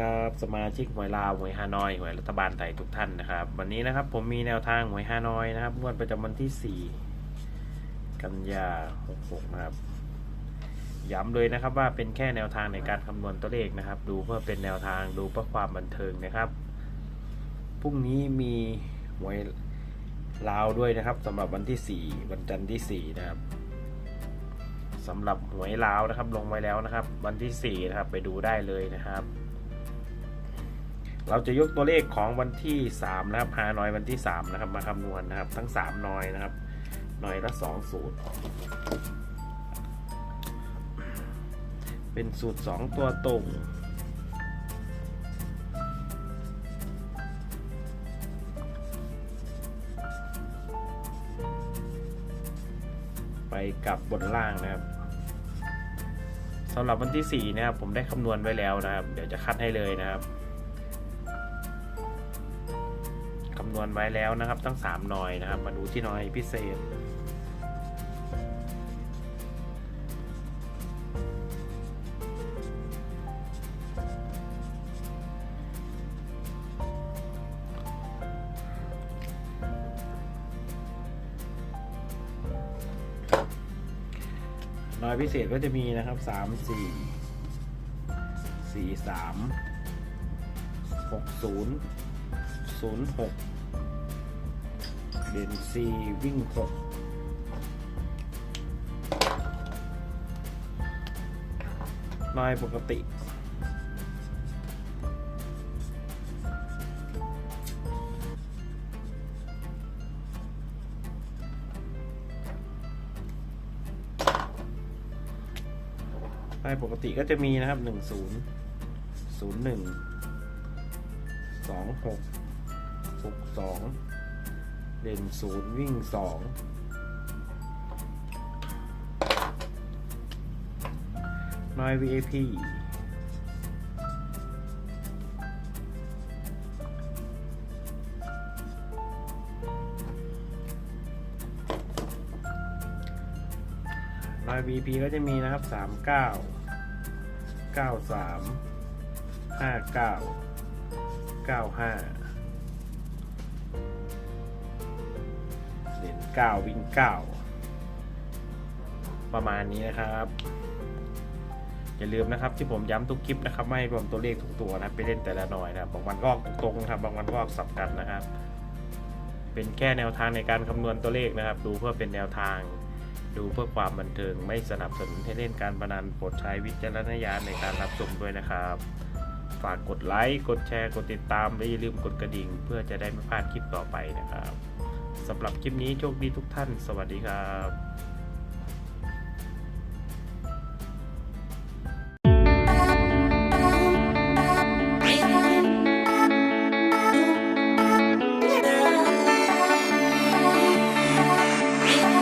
ครับสมาชิกหวยลาวหวยฮานอยหวยรัฐบาลไทยทุกท่านนะครับ วันนี้นะครับผมมีแนวทางหวยฮานอยนะครับงวดประจำวันที่ 4 กันยา66นะครับย้ำเลยนะครับว่าเป็นแค่แนวทางในการคำนวณตัวเลขนะครับ ดูเพื่อเป็นแนวทางดูเพื่อความบันเทิงนะครับพรุ่งนี้มีหวยลาวด้วยนะครับสำหรับวันที่ 4 วันจันทร์ที่ 4 นะครับสำหรับหวยลาวนะครับลงไว้แล้วนะครับ วันที่ 4 นะครับไปดูได้เลยนะครับ เราจะยกตัวเลขของวันที่ 3 นะครับฮาหน่อยวันที่ 3 นะครับ มาคำนวณนะครับ ทั้ง3นอยนะครับ หน่อยละ 2 สูตร เป็นสูตร 2 ตัวตรงไปกับบนล่างนะครับสำหรับวันที่ 4 นะครับ ผมได้คำนวณไว้แล้วนะครับ เดี๋ยวจะคัดให้เลยนะครับำนวณไว้แล้วนะครับตั้ง 3 หน่วยนะครับ มาดูที่หน่วยพิเศษ หน่วยพิเศษก็จะมีนะครับ 3 4 4 3 6 0 0 6 เด่นซีวิ่งหกน้อยปกติไปปกติก็จะมีนะครับหนึ่งศูนย์ศูนย์หนึ่งสองหกหกสอง เด่นศูนย์วิ่งสองน้อย VAP น้อย VP ก็จะมีนะครับสามเก้าเก้าวิ่งเก้าประมาณนี้นะครับ อย่าลืมนะครับที่ผมย้ำทุกคลิปนะครับ ไม่รวมตัวเลขทุกตัวนะไปเล่นแต่ละหน่อยนะบางวันก็ออกตรงนะครับบางวันก็ออกสับกันนะครับ เป็นแค่แนวทางในการคำนวณตัวเลขนะครับ ดูเพื่อเป็นแนวทาง ดูเพื่อความบันเทิงไม่สนับสนุนให้เล่นการพนันโปรดใช้วิจารณญาณในการรับชมด้วยนะครับฝากกดไลค์ กดแชร์ กดติดตาม และอย่าลืมกดกระดิ่ง เพื่อจะได้ไม่พลาดคลิปต่อไปนะครับ สำหรับคลิปนี้โชคดีทุกท่าน สวัสดีครับ